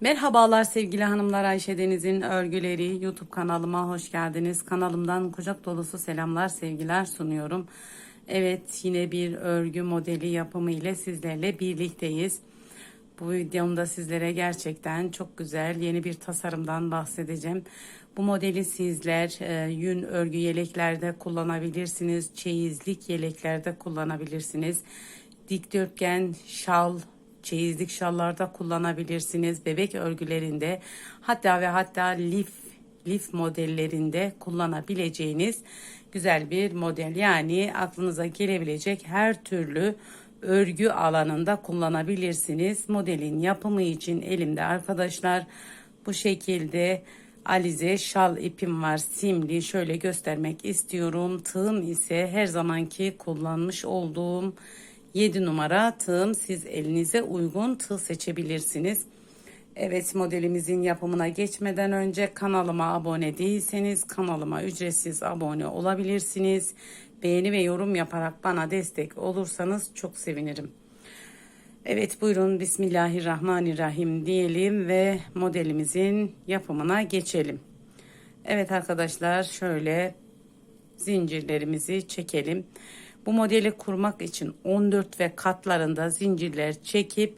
Merhabalar sevgili hanımlar Ayşe Deniz'in örgüleri YouTube kanalıma hoş geldiniz. Kanalımdan kucak dolusu selamlar sevgiler sunuyorum. Evet yine bir örgü modeli yapımı ile sizlerle birlikteyiz. Bu videomda sizlere gerçekten çok güzel yeni bir tasarımdan bahsedeceğim. Bu modeli sizler e, yün örgü yeleklerde kullanabilirsiniz. Çeyizlik yeleklerde kullanabilirsiniz. Dikdörtgen şal çeyizlik şallarda kullanabilirsiniz. Bebek örgülerinde hatta ve hatta lif lif modellerinde kullanabileceğiniz güzel bir model. Yani aklınıza gelebilecek her türlü örgü alanında kullanabilirsiniz. Modelin yapımı için elimde arkadaşlar bu şekilde alize şal ipim var simli şöyle göstermek istiyorum. Tığım ise her zamanki kullanmış olduğum 7 numara tığım siz elinize uygun tığ seçebilirsiniz. Evet modelimizin yapımına geçmeden önce kanalıma abone değilseniz kanalıma ücretsiz abone olabilirsiniz. Beğeni ve yorum yaparak bana destek olursanız çok sevinirim. Evet buyurun Bismillahirrahmanirrahim diyelim ve modelimizin yapımına geçelim. Evet arkadaşlar şöyle zincirlerimizi çekelim. Bu modeli kurmak için 14 ve katlarında zincirler çekip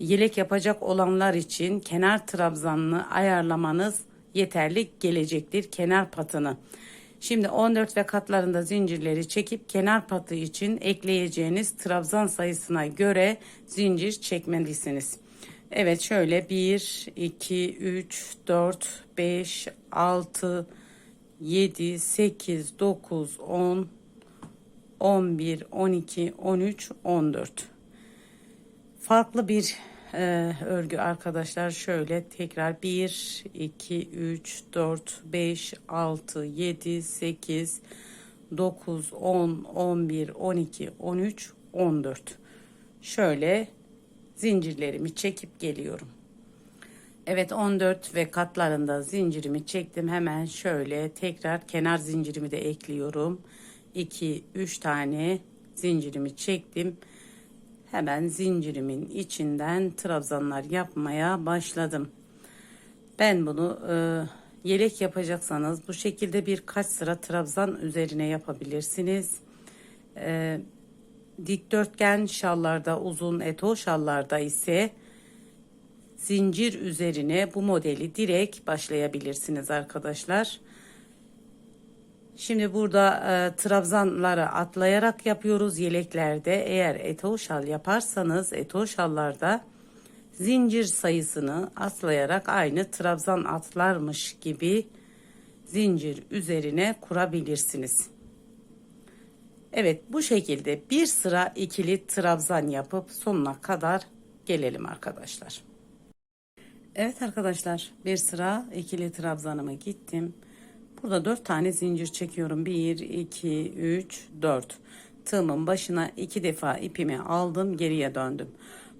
yelek yapacak olanlar için kenar trabzanını ayarlamanız yeterli gelecektir kenar patını. Şimdi 14 ve katlarında zincirleri çekip kenar patı için ekleyeceğiniz trabzan sayısına göre zincir çekmelisiniz. Evet şöyle 1, 2, 3, 4, 5, 6, 7, 8, 9, 10, 11, 12, 13, 14. Farklı bir e, örgü arkadaşlar. Şöyle tekrar 1, 2, 3, 4, 5, 6, 7, 8, 9, 10, 11, 12, 13, 14. Şöyle zincirlerimi çekip geliyorum. Evet 14 ve katlarında zincirimi çektim. Hemen şöyle tekrar kenar zincirimi de ekliyorum. 2 3 tane zincirimi çektim. Hemen zincirimin içinden trabzanlar yapmaya başladım. Ben bunu e, yelek yapacaksanız bu şekilde birkaç sıra trabzan üzerine yapabilirsiniz. E, dikdörtgen şallarda uzun eto şallarda ise zincir üzerine bu modeli direkt başlayabilirsiniz arkadaşlar. Şimdi burada e, trabzanları atlayarak yapıyoruz yeleklerde. Eğer eto şal yaparsanız eto şallarda zincir sayısını atlayarak aynı trabzan atlarmış gibi zincir üzerine kurabilirsiniz. Evet bu şekilde bir sıra ikili trabzan yapıp sonuna kadar gelelim arkadaşlar. Evet arkadaşlar bir sıra ikili trabzanıma gittim. Burada 4 tane zincir çekiyorum. 1, 2, 3, 4. Tığımın başına 2 defa ipimi aldım. Geriye döndüm.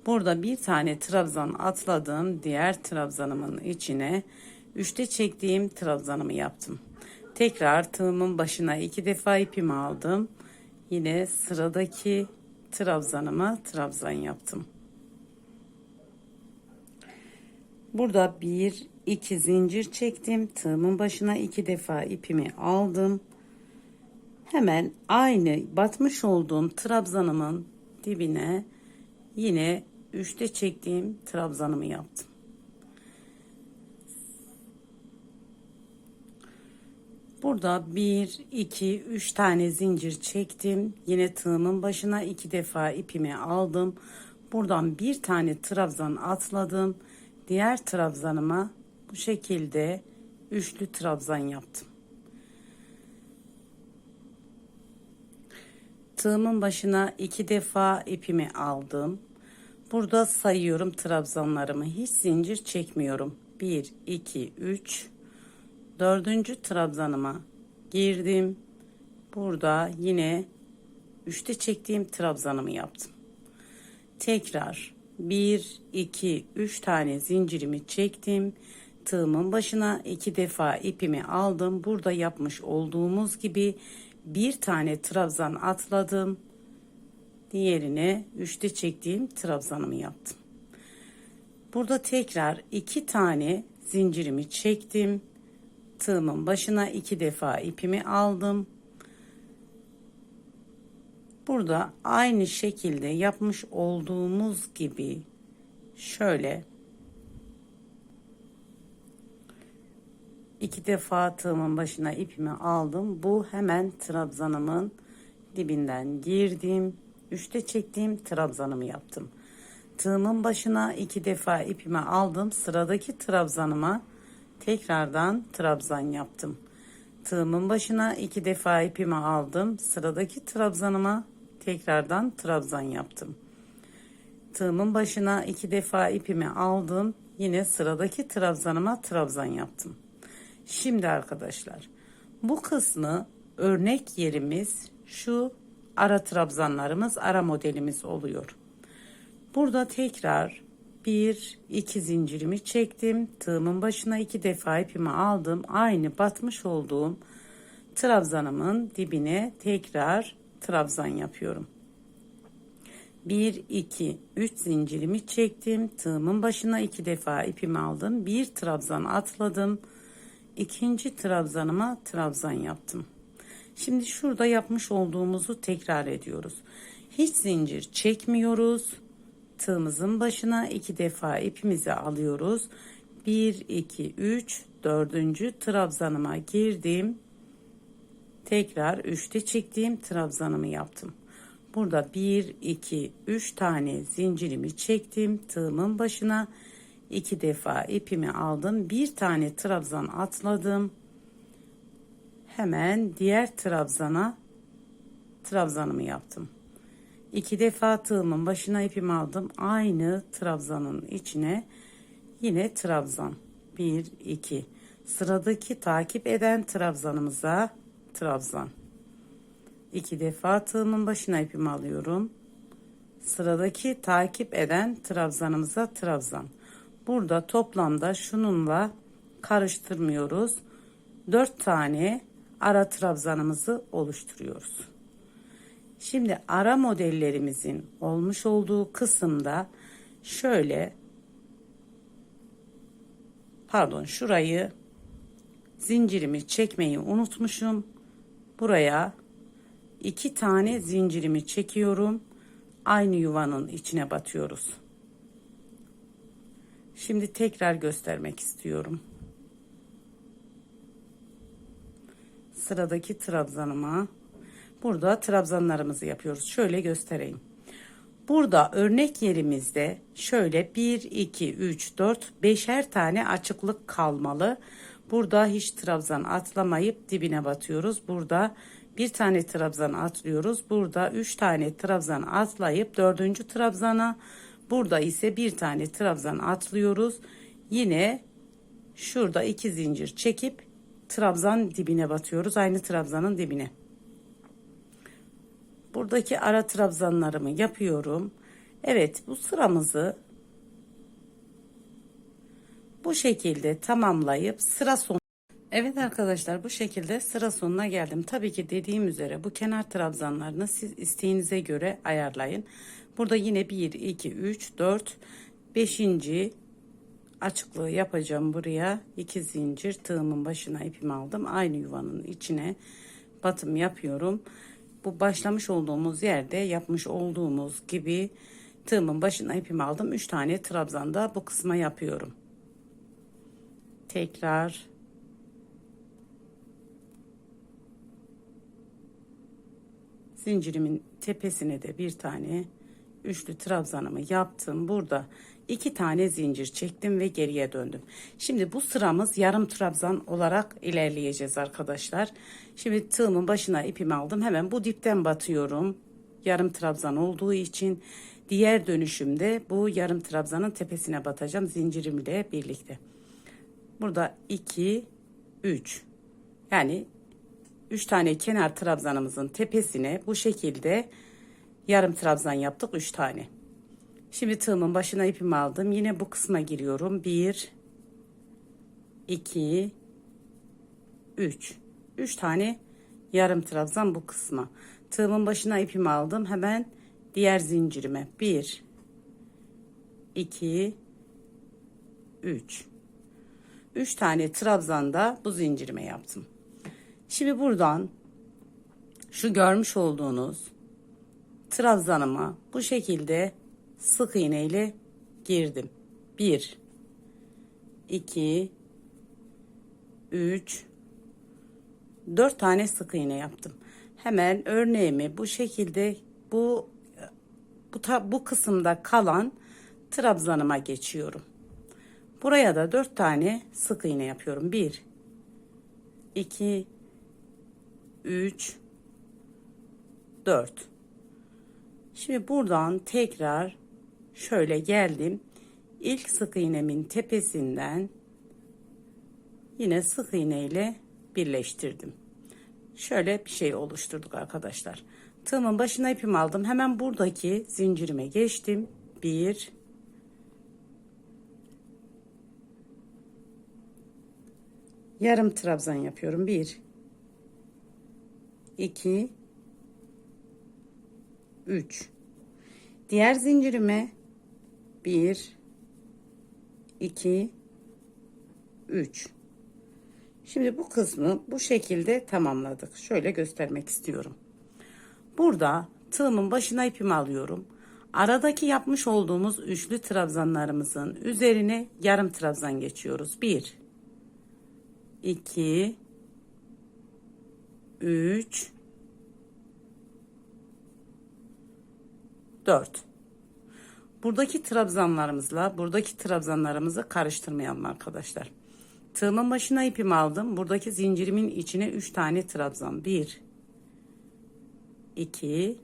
Burada bir tane trabzan atladım. Diğer trabzanımın içine 3'te çektiğim trabzanımı yaptım. Tekrar tığımın başına 2 defa ipimi aldım. Yine sıradaki trabzanıma trabzan yaptım. Burada bir iki zincir çektim. Tığımın başına iki defa ipimi aldım. Hemen aynı batmış olduğum trabzanımın dibine yine üçte çektiğim trabzanımı yaptım. Burada bir, iki, üç tane zincir çektim. Yine tığımın başına iki defa ipimi aldım. Buradan bir tane trabzan atladım. Diğer trabzanıma bu şekilde üçlü trabzan yaptım. Tığımın başına iki defa ipimi aldım. Burada sayıyorum trabzanlarımı. Hiç zincir çekmiyorum. 1, 2, 3. Dördüncü trabzanıma girdim. Burada yine üçte çektiğim trabzanımı yaptım. Tekrar 1, 2, 3 tane zincirimi çektim tığımın başına iki defa ipimi aldım. Burada yapmış olduğumuz gibi bir tane trabzan atladım. Diğerine üçte çektiğim trabzanımı yaptım. Burada tekrar iki tane zincirimi çektim. Tığımın başına iki defa ipimi aldım. Burada aynı şekilde yapmış olduğumuz gibi şöyle iki defa tığımın başına ipimi aldım. Bu hemen trabzanımın dibinden girdim. Üçte çektiğim trabzanımı yaptım. Tığımın başına iki defa ipimi aldım. Sıradaki trabzanıma tekrardan trabzan yaptım. Tığımın başına iki defa ipimi aldım. Sıradaki trabzanıma tekrardan trabzan yaptım. Tığımın başına iki defa ipimi aldım. Yine sıradaki trabzanıma trabzan yaptım. Şimdi arkadaşlar bu kısmı örnek yerimiz şu ara trabzanlarımız ara modelimiz oluyor. Burada tekrar bir iki zincirimi çektim. Tığımın başına iki defa ipimi aldım. Aynı batmış olduğum trabzanımın dibine tekrar trabzan yapıyorum. 1 2 3 zincirimi çektim. Tığımın başına iki defa ipimi aldım. Bir trabzan atladım. İkinci trabzanıma trabzan yaptım. Şimdi şurada yapmış olduğumuzu tekrar ediyoruz. Hiç zincir çekmiyoruz. Tığımızın başına iki defa ipimizi alıyoruz. 1 2 3 dördüncü trabzanıma girdim. Tekrar 3'te çektiğim trabzanımı yaptım. Burada 1 2 3 tane zincirimi çektim. Tığımın başına iki defa ipimi aldım. Bir tane trabzan atladım. Hemen diğer trabzana trabzanımı yaptım. İki defa tığımın başına ipimi aldım. Aynı trabzanın içine yine trabzan. 1 2 sıradaki takip eden trabzanımıza trabzan. İki defa tığımın başına ipimi alıyorum. Sıradaki takip eden trabzanımıza trabzan. Burada toplamda şununla karıştırmıyoruz. 4 tane ara trabzanımızı oluşturuyoruz. Şimdi ara modellerimizin olmuş olduğu kısımda şöyle pardon şurayı zincirimi çekmeyi unutmuşum. Buraya iki tane zincirimi çekiyorum. Aynı yuvanın içine batıyoruz. Şimdi tekrar göstermek istiyorum. Sıradaki trabzanıma burada trabzanlarımızı yapıyoruz. Şöyle göstereyim. Burada örnek yerimizde şöyle 1 2 3 4 5'er tane açıklık kalmalı. Burada hiç trabzan atlamayıp dibine batıyoruz. Burada bir tane trabzan atlıyoruz. Burada üç tane trabzan atlayıp dördüncü trabzana burada ise bir tane trabzan atlıyoruz. Yine şurada iki zincir çekip trabzan dibine batıyoruz. Aynı trabzanın dibine. Buradaki ara trabzanlarımı yapıyorum. Evet bu sıramızı bu şekilde tamamlayıp sıra sonu Evet arkadaşlar bu şekilde sıra sonuna geldim. Tabii ki dediğim üzere bu kenar trabzanlarını siz isteğinize göre ayarlayın. Burada yine 1, 2, 3, 4, 5. açıklığı yapacağım buraya. 2 zincir tığımın başına ipimi aldım. Aynı yuvanın içine batım yapıyorum. Bu başlamış olduğumuz yerde yapmış olduğumuz gibi tığımın başına ipimi aldım. 3 tane trabzanda bu kısma yapıyorum. Tekrar zincirimin tepesine de bir tane üçlü trabzanımı yaptım. Burada iki tane zincir çektim ve geriye döndüm. Şimdi bu sıramız yarım trabzan olarak ilerleyeceğiz arkadaşlar. Şimdi tığımın başına ipimi aldım. Hemen bu dipten batıyorum. Yarım trabzan olduğu için diğer dönüşümde bu yarım trabzanın tepesine batacağım zincirimle birlikte. Burada 2 3 yani 3 tane kenar trabzanımızın tepesine bu şekilde yarım trabzan yaptık 3 tane. Şimdi tığımın başına ipimi aldım. Yine bu kısma giriyorum. 1 2 3 3 tane yarım trabzan bu kısma. Tığımın başına ipimi aldım. Hemen diğer zincirime 1 2 3. 3 tane trabzanda bu zincirime yaptım. Şimdi buradan şu görmüş olduğunuz trabzanıma bu şekilde sık iğne ile girdim. 1 2 3 4 tane sık iğne yaptım. Hemen örneğimi bu şekilde bu bu, ta, bu kısımda kalan trabzanıma geçiyorum. Buraya da 4 tane sık iğne yapıyorum. 1 2 3 4 Şimdi buradan tekrar şöyle geldim. İlk sık iğnemin tepesinden yine sık iğne ile birleştirdim. Şöyle bir şey oluşturduk arkadaşlar. Tığımın başına ipimi aldım. Hemen buradaki zincirime geçtim. 1 yarım trabzan yapıyorum. 1 2 3 diğer zincirime 1 2 3 Şimdi bu kısmı bu şekilde tamamladık. Şöyle göstermek istiyorum. Burada tığımın başına ipimi alıyorum. Aradaki yapmış olduğumuz üçlü trabzanlarımızın üzerine yarım trabzan geçiyoruz. 1 2 3 4 Buradaki trabzanlarımızla buradaki trabzanlarımızı karıştırmayalım arkadaşlar. Tığımın başına ipimi aldım. Buradaki zincirimin içine 3 tane trabzan. 1 2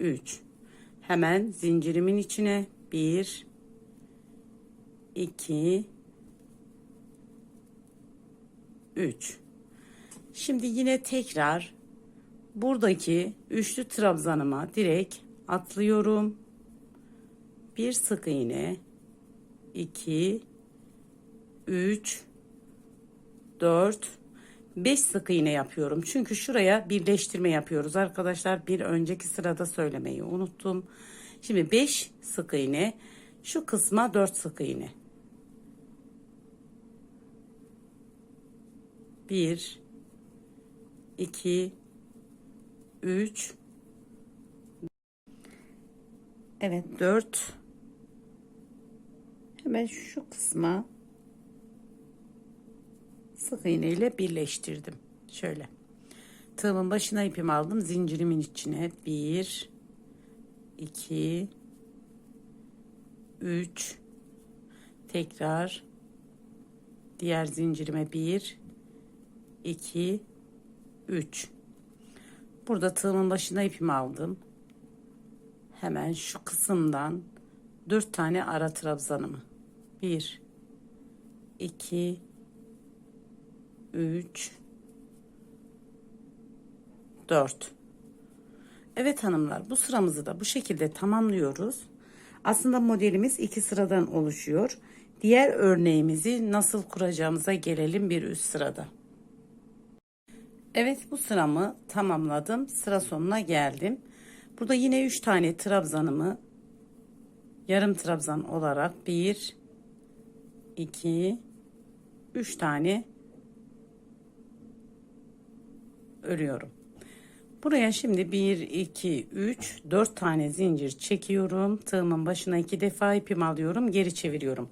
3 Hemen zincirimin içine 1 2 3 Şimdi yine tekrar buradaki üçlü trabzanıma direkt atlıyorum. Bir sık iğne 2 3 4 5 sık iğne yapıyorum. Çünkü şuraya birleştirme yapıyoruz arkadaşlar. Bir önceki sırada söylemeyi unuttum. Şimdi 5 sık iğne şu kısma 4 sık iğne. 1 2 3 Evet 4 hemen şu kısma sık iğne ile birleştirdim. Şöyle. Tığımın başına ipimi aldım. Zincirimin içine 1 2 3 tekrar diğer zincirime 1 2 3 Burada tığımın başına ipimi aldım. Hemen şu kısımdan 4 tane ara trabzanımı 1 2 3 4 Evet hanımlar bu sıramızı da bu şekilde tamamlıyoruz. Aslında modelimiz iki sıradan oluşuyor. Diğer örneğimizi nasıl kuracağımıza gelelim bir üst sırada. Evet bu sıramı tamamladım. Sıra sonuna geldim. Burada yine 3 tane trabzanımı yarım trabzan olarak 1 2 3 tane örüyorum. Buraya şimdi 1 2 3 4 tane zincir çekiyorum. Tığımın başına iki defa ipimi alıyorum, geri çeviriyorum.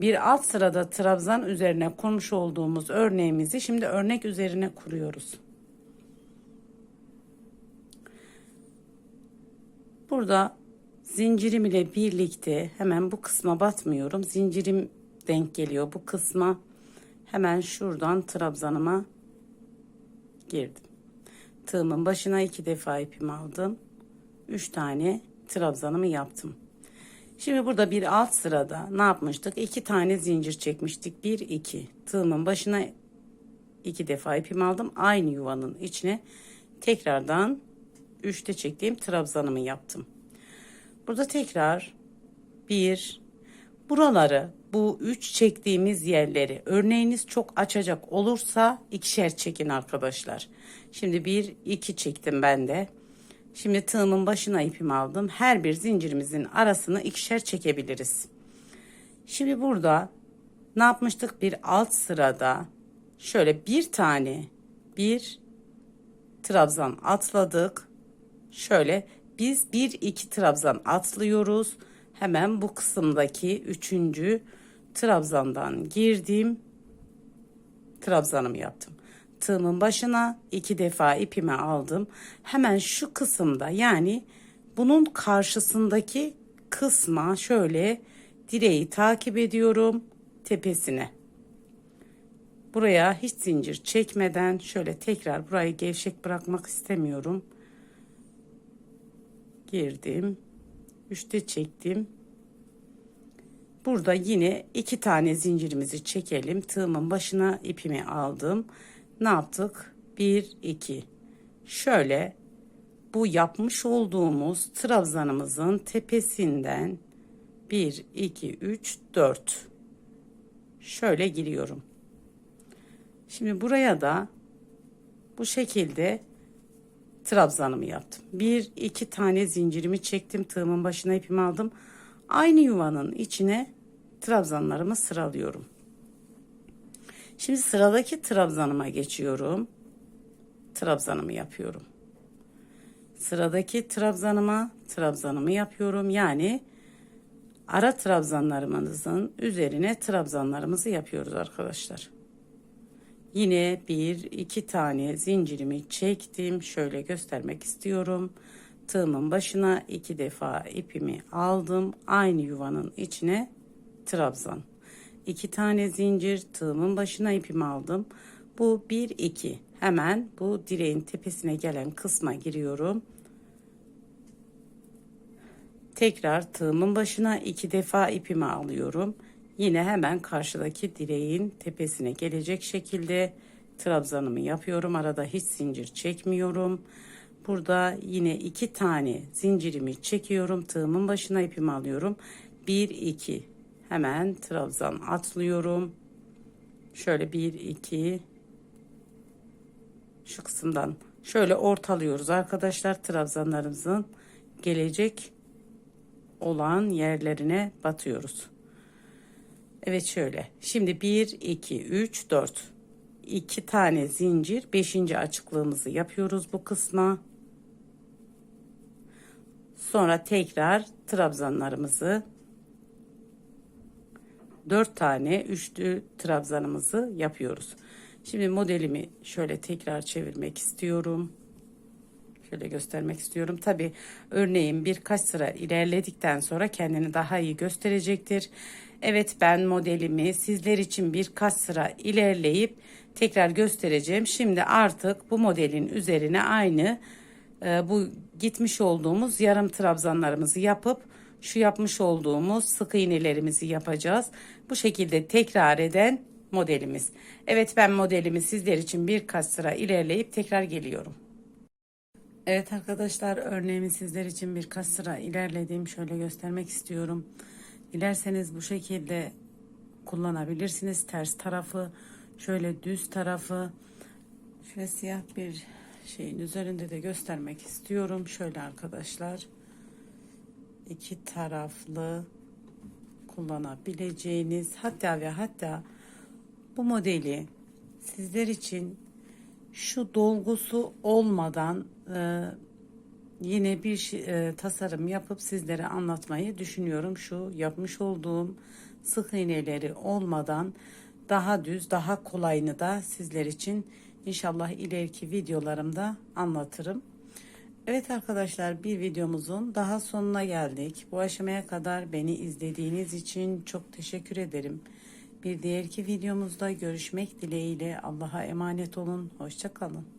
Bir alt sırada trabzan üzerine kurmuş olduğumuz örneğimizi şimdi örnek üzerine kuruyoruz. Burada zincirim ile birlikte hemen bu kısma batmıyorum. Zincirim denk geliyor bu kısma. Hemen şuradan trabzanıma girdim. Tığımın başına iki defa ipimi aldım. Üç tane trabzanımı yaptım. Şimdi burada bir alt sırada ne yapmıştık? İki tane zincir çekmiştik. Bir, iki. Tığımın başına iki defa ipimi aldım. Aynı yuvanın içine tekrardan üçte çektiğim trabzanımı yaptım. Burada tekrar bir, buraları bu üç çektiğimiz yerleri örneğiniz çok açacak olursa ikişer çekin arkadaşlar. Şimdi bir, iki çektim ben de. Şimdi tığımın başına ipimi aldım. Her bir zincirimizin arasını ikişer çekebiliriz. Şimdi burada ne yapmıştık? Bir alt sırada şöyle bir tane bir trabzan atladık. Şöyle biz bir iki trabzan atlıyoruz. Hemen bu kısımdaki üçüncü trabzandan girdim. Trabzanımı yaptım. Tığımın başına iki defa ipimi aldım. Hemen şu kısımda yani bunun karşısındaki kısma şöyle direği takip ediyorum tepesine. Buraya hiç zincir çekmeden şöyle tekrar burayı gevşek bırakmak istemiyorum. Girdim. Üçte çektim. Burada yine iki tane zincirimizi çekelim. Tığımın başına ipimi aldım. Ne yaptık? Bir, iki. Şöyle bu yapmış olduğumuz trabzanımızın tepesinden 1, 2, 3, 4 şöyle giriyorum. Şimdi buraya da bu şekilde trabzanımı yaptım. Bir iki tane zincirimi çektim. Tığımın başına ipimi aldım. Aynı yuvanın içine trabzanlarımı sıralıyorum. Şimdi sıradaki trabzanıma geçiyorum. Trabzanımı yapıyorum. Sıradaki trabzanıma trabzanımı yapıyorum. Yani ara trabzanlarımızın üzerine trabzanlarımızı yapıyoruz arkadaşlar. Yine bir iki tane zincirimi çektim. Şöyle göstermek istiyorum. Tığımın başına iki defa ipimi aldım. Aynı yuvanın içine trabzan. İki tane zincir tığımın başına ipimi aldım. Bu bir iki. Hemen bu direğin tepesine gelen kısma giriyorum. Tekrar tığımın başına iki defa ipimi alıyorum. Yine hemen karşıdaki direğin tepesine gelecek şekilde trabzanımı yapıyorum. Arada hiç zincir çekmiyorum. Burada yine iki tane zincirimi çekiyorum. Tığımın başına ipimi alıyorum. Bir iki hemen trabzan atlıyorum. Şöyle bir iki şu kısımdan şöyle ortalıyoruz arkadaşlar trabzanlarımızın gelecek olan yerlerine batıyoruz. Evet şöyle. Şimdi 1 2 3 4 2 tane zincir 5. açıklığımızı yapıyoruz bu kısma. Sonra tekrar trabzanlarımızı 4 tane üçlü trabzanımızı yapıyoruz. Şimdi modelimi şöyle tekrar çevirmek istiyorum. Şöyle göstermek istiyorum. Tabi örneğin birkaç sıra ilerledikten sonra kendini daha iyi gösterecektir. Evet ben modelimi sizler için birkaç sıra ilerleyip tekrar göstereceğim. Şimdi artık bu modelin üzerine aynı e, bu gitmiş olduğumuz yarım trabzanlarımızı yapıp şu yapmış olduğumuz sık iğnelerimizi yapacağız. Bu şekilde tekrar eden modelimiz. Evet ben modelimi sizler için birkaç sıra ilerleyip tekrar geliyorum. Evet arkadaşlar örneğimi sizler için birkaç sıra ilerledim. Şöyle göstermek istiyorum. Dilerseniz bu şekilde kullanabilirsiniz. Ters tarafı, şöyle düz tarafı. Şöyle siyah bir şeyin üzerinde de göstermek istiyorum. Şöyle arkadaşlar. İki taraflı kullanabileceğiniz hatta ve hatta bu modeli sizler için şu dolgusu olmadan e, yine bir e, tasarım yapıp sizlere anlatmayı düşünüyorum. Şu yapmış olduğum sık iğneleri olmadan daha düz, daha kolayını da sizler için inşallah ileriki videolarımda anlatırım. Evet arkadaşlar bir videomuzun daha sonuna geldik. Bu aşamaya kadar beni izlediğiniz için çok teşekkür ederim. Bir diğerki videomuzda görüşmek dileğiyle Allah'a emanet olun. Hoşçakalın.